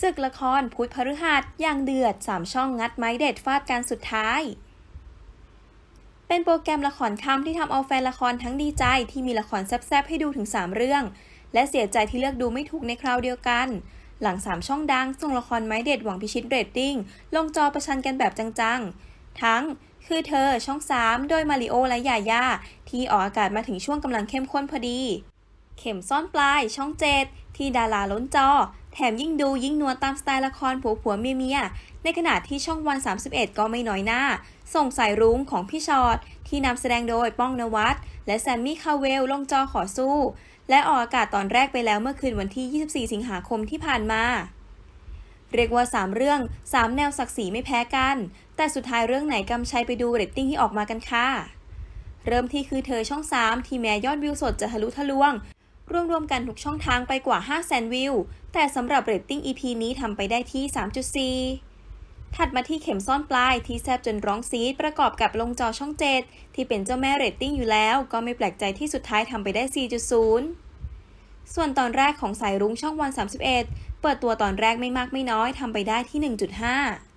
ศึกละครพุธพฤหัสอย่างเดือด3ช่องงัดไม้เด็ดฟาดกันสุดท้าย เป็นโปรแกรมละครค่ำที่ทำเอาแฟนละครทั้งดีใจที่มีละครแซ่บๆให้ดูถึง 3 เรื่อง และเสียใจที่เลือกดูไม่ถูกในคราวเดียวกัน หลัง 3 ช่องดังส่งละครไม้เด็ดหวังพิชิตเรตติ้ง ลงจอประชันกันแบบจังๆ ทั้งคือเธอช่อง 3 โดยมาริโอและยาย่าที่ออกอากาศมาถึงช่วงกำลังเข้มข้นพอดี เข็มซ่อนปลายช่องเจ็ดที่ดาราล้นจอ แถมยิ่งดูยิ่งนัวตามสไตล์ละครผัวผัวเมียเมียในขณะที่ช่องวัน 31 ก็ไม่น้อยหน้า ส่งสายรุ้งของพี่ชอตที่นำแสดงโดยป้องนวัดและแซมมี่คาเวลลงจอขอสู้ และออกอากาศตอนแรกไปแล้วเมื่อคืนวันที่ 24 สิงหาคมที่ผ่านมา เรียกว่า 3 เรื่อง 3 แนวศักดิ์ศรีไม่แพ้กัน แต่สุดท้ายเรื่องไหนกำชัยไปดูเรตติ้งที่ออกมากันค่ะเริ่มที่คือเธอช่อง 3 ที่แม้ยอดวิวสดจะทะลุทะลวง รวมๆกันทุกช่องทางไปกว่า 5 0 0 0 0 0 วิว แต่สำหรับเรตติ้ง EP นี้ทำไปได้ที่ 3.4 ถัดมาที่เข็มซ่อนปลายที่แซบจนร้องซีดประกอบกับลงจอช่อง7ที่เป็นเจ้าแม่เรตติ้งอยู่แล้ว ก็ไม่แปลกใจที่สุดท้ายทำไปได้ 4.0 ส่วนตอนแรกของสายรุ้งช่องวัน 31 เปิดตัวตอนแรกไม่มากไม่น้อยทำไปได้ที่ 1.5